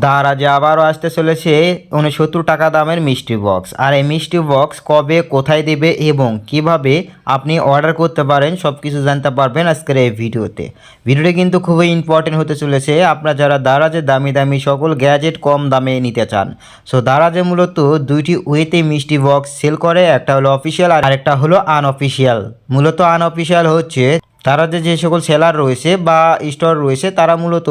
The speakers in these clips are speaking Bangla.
দারাজে আবারও আসতে চলেছে উনসত্তর টাকা দামের মিষ্টি বক্স। আর এই মিষ্টি বক্স কবে, কোথায় দেবে এবং কীভাবে আপনি অর্ডার করতে পারেন সব কিছু জানতে পারবেন আজকের এই ভিডিওতে। ভিডিওটি কিন্তু খুবই ইম্পর্টেন্ট হতে চলেছে। আপনারা যারা দারাজে দামি দামি সকল গ্যাজেট কম দামে নিতে চান সো দারাজে মূলত দুইটি ওয়েতে মিষ্টি বক্স সেল করে, একটা হলো অফিসিয়াল আর একটা হলো আনঅফিসিয়াল মূলত আনঅফিসিয়াল হচ্ছে তারা যে সকল সেলার রয়েছে বা স্টোর রয়েছে, তারা মূলত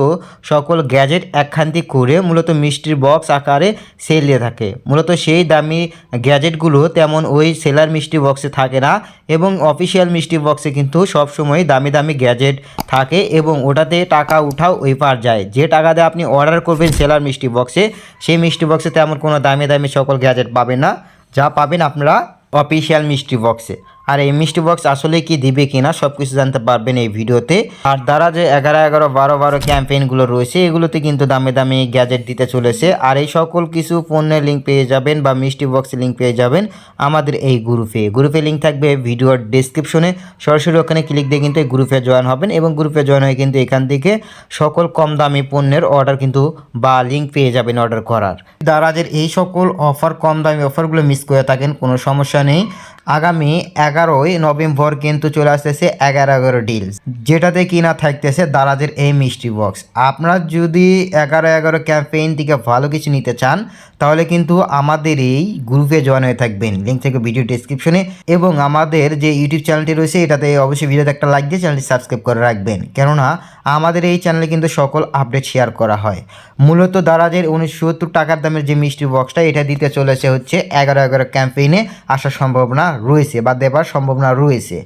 সকল গ্যাজেট একখান্তি করে মূলত মিষ্টির বক্স আকারে সেল দিয়ে থাকে। মূলত সেই দামি গ্যাজেটগুলো তেমন ওই সেলার মিষ্টি বক্সে থাকে না এবং অফিসিয়াল মিষ্টি বক্সে কিন্তু সবসময় দামি দামি গ্যাজেট থাকে এবং ওটাতে টাকা উঠাও ওই পার যায়। যে টাকা দিয়ে আপনি অর্ডার করবেন সেলার মিষ্টি বক্সে সেই মিষ্টি বক্সে তেমন কোনো দামি দামি সকল গ্যাজেট পাবেন না। যা পাবেন আপনারা অফিসিয়াল মিষ্টি বক্সে আর এই মিষ্টি বক্স আসলে কি দিবে কিনা সব কিছু জানতে পারবেন এই ভিডিওতে। আর দ্বারা যে এগারো এগারো, বারো বারো ক্যাম্পেইনগুলো রয়েছে, এগুলোতে কিন্তু দামি দামি গ্যাজেট দিতে চলেছে। আর এই সকল কিছু পণ্যের লিঙ্ক পেয়ে যাবেন বা মিষ্টি বক্সের লিঙ্ক পেয়ে যাবেন আমাদের এই গ্রুপে। গ্রুপে লিঙ্ক থাকবে ভিডিওর ডিসক্রিপশনে। সরাসরি ওখানে ক্লিক দিয়ে কিন্তু এই গ্রুপে জয়েন হবেন এবং গ্রুপে জয়েন হয়ে কিন্তু এখান থেকে সকল কম দামি পণ্যের অর্ডার কিন্তু বা লিঙ্ক পেয়ে যাবেন অর্ডার করার। দারাজের এই সকল অফার, কম দামি অফারগুলো মিস করে থাকেন, কোনো সমস্যা নেই। আগামী এগারোই নভেম্বর কিন্তু চলে আসতেছে এগারো এগারো ডিলস যেটাতে কিনা থাকতেছে দারাজের এই মিষ্টি বক্স আপনারা যদি এগারো এগারো ক্যাম্পেইন থেকে ভালো কিছু নিতে চান, তাহলে কিন্তু আমাদের এই গ্রুপে জয়েন হয়ে থাকবেন। লিঙ্ক থেকে ভিডিও ডিসক্রিপশনে এবং আমাদের যে ইউটিউব চ্যানেলটি রয়েছে, এটাতে অবশ্যই ভিডিওতে একটা লাইক দিয়ে চ্যানেলটি সাবস্ক্রাইব করে রাখবেন। কেননা, আমাদের এই চ্যানেলে কিন্তু সকল আপডেট শেয়ার করা হয়। মূলত দারাজের উনিশশো সত্তর টাকার দামের যে মিষ্টি বক্সটা এটা দিতে চলেছে হচ্ছে এগারো এগারো ক্যাম্পেইনে আসার সম্ভাবনা রয়েছে বা দেবার সম্ভাবনা রয়েছে।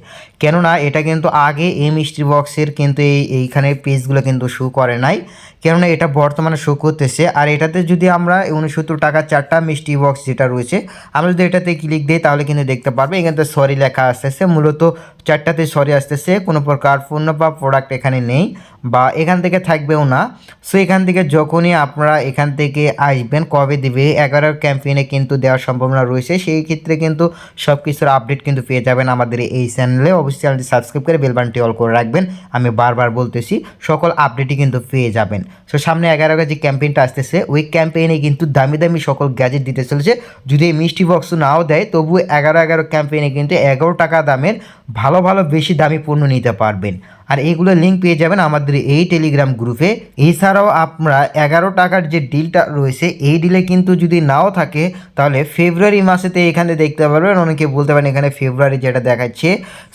কেননা এটা কিন্তু আগে এই মিষ্টি বক্সের কিন্তু এই এইখানে পেজগুলো কিন্তু শো করে নাই। কেননা এটা বর্তমানে শো করতেছে। আর এটাতে যদি আমরা উনসত্তর টাকার চারটা মিষ্টি বক্স যেটা রয়েছে, আমরা যদি এটাতে ক্লিক দিই তাহলে কিন্তু দেখতে পারবে, এখানে সরি লেখা আসতেছে। মূলত চারটাতে সরি আসতেছে, কোনো প্রকার পণ্য বা প্রোডাক্ট এখানে নেই বা এখান থেকে থাকবেও না। সো এখান থেকে যখনই আপনারা এখান থেকে আসবেন, কবে দিবে এগারো ক্যাম্পেইনে কিন্তু দেওয়ার সম্ভাবনা রয়েছে। সেই ক্ষেত্রে কিন্তু সব কিছুর আপডেট কিন্তু পেয়ে যাবেন আমাদের এই চ্যানেলে। অবশ্যই চ্যানেলটি সাবস্ক্রাইব করে বেলবানটি অল করে রাখবেন। আমি বারবার বলতেছি, সকল আপডেটই কিন্তু পেয়ে যাবেন। সো সামনে এগারো যে ক্যাম্পেইনটা আসতেছে, ওই ক্যাম্পেইনে কিন্তু দামি দামি সকল গ্যাজেট দিতে চলেছে। যদি এই মিষ্টি বক্স নাও দেয়, তবু এগারো এগারো ক্যাম্পেইনে কিন্তু এগারো টাকা দামের ভালো ভালো বেশি দামি পণ্য নিতে পারবেন। আর এইগুলো লিঙ্ক পেয়ে যাবেন আমাদের এই টেলিগ্রাম গ্রুপে এছাড়াও আপনারা এগারো টাকার যে ডিলটা রয়েছে, এই ডিলে কিন্তু যদি নাও থাকে, তাহলে ফেব্রুয়ারি মাসেতে এখানে দেখতে পারবেন। অনেকে বলতে পারেন এখানে ফেব্রুয়ারি যেটা দেখাচ্ছে।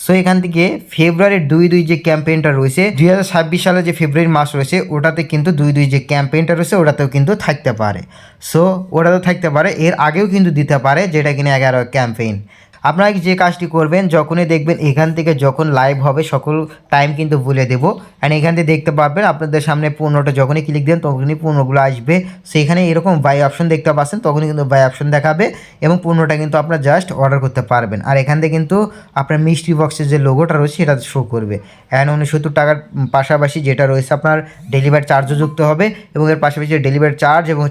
সো এখান থেকে ফেব্রুয়ারির দুই দুই যে ক্যাম্পেইনটা রয়েছে, দুই হাজার ছাব্বিশ সালে যে ফেব্রুয়ারি মাস রয়েছে, ওটাতে কিন্তু দুই দুই যে ক্যাম্পেইনটা রয়েছে, ওটাতেও কিন্তু থাকতে পারে। সো ওটাতেও থাকতে পারে। এর আগেও কিন্তু দিতে পারে, যেটা কিনা এগারো ক্যাম্পেইন আপনারা যে কাজটি করবেন, যখনই দেখবেন এখান থেকে যখন লাইভ হবে, সকল টাইম কিন্তু বলে দেবো। অ্যান্ড এখান থেকে দেখতে পারবেন, আপনাদের সামনে পণ্যটা যখনই ক্লিক দেন তখনই পণ্যগুলো আসবে। সেখানে এরকম বাই অপশন দেখতে পাচ্ছেন, তখনই কিন্তু বাই অপশন দেখাবে এবং পণ্যটা কিন্তু আপনারা জাস্ট অর্ডার করতে পারবেন। আর এখান থেকে কিন্তু আপনার মিষ্টি বক্সের যে লোগোটা রয়েছে, সেটা শো করবে। অ্যান্ড উনসত্তর টাকার পাশাপাশি যেটা রয়েছে, আপনার ডেলিভারি চার্জও যুক্ত হবে এবং এর পাশাপাশি ডেলিভারি চার্জ এবং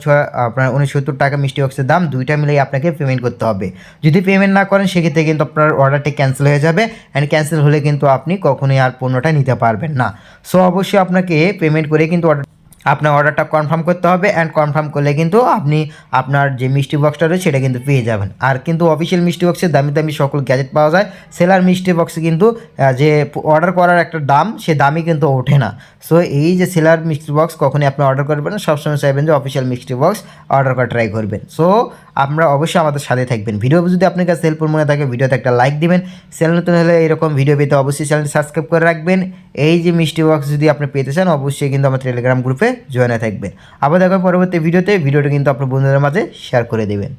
আপনার উনসত্তর টাকা মিষ্টি বক্সের দাম, দুইটা মিলেই আপনাকে পেমেন্ট করতে হবে। যদি পেমেন্ট না করেন সেক্ষেত্রে কিন্তু আপনার অর্ডারটি ক্যান্সেল হয়ে যাবে অ্যান্ড ক্যান্সেল হলে কিন্তু আপনি কখনোই আর পণ্যটা নিতে পারবেন না। সো অবশ্যই আপনাকে পেমেন্ট করে কিন্তু অর্ডার আপনার অর্ডারটা কনফার্ম করতে হবে অ্যান্ড কনফার্ম করলে কিন্তু আপনি আপনার যে মিষ্টি বক্সটা রয়েছে সেটা কিন্তু পেয়ে যাবেন। আর কিন্তু অফিসিয়াল মিষ্টি বক্সে দামি দামি সকল গ্যাজেট পাওয়া যায়। সেলার মিষ্টি বক্সে কিন্তু যে অর্ডার করার একটা দাম, সে দামই কিন্তু ওঠে না। সো এই যে সেলার মিষ্টি বক্স কখনই আপনি অর্ডার করবেন সবসময় চাইবেন যে অফিসিয়াল মিষ্টি বক্স অর্ডার করা ট্রাই করবেন। সো আমরা অবশ্যই আমাদের সাথে থাকবেন। ভিডিও যদি আপনার কাছে হেল্পফুল মনে থাকে ভিডিওতে একটা লাইক দিবেন। চ্যানেল নতুন হলে এরকম ভিডিও পেতে অবশ্যই চ্যানেলটি সাবস্ক্রাইব করে রাখবেন। এই যে মিষ্টি বক্স যদি আপনি পেতে চান, অবশ্যই কিন্তু আমার টেলিগ্রাম গ্রুপে জয়েন থাকবেন। আবার দেখা পরবর্তী ভিডিওতে। ভিডিওটা কিন্তু আপনার বন্ধুদের মাঝে শেয়ার করে দেবেন।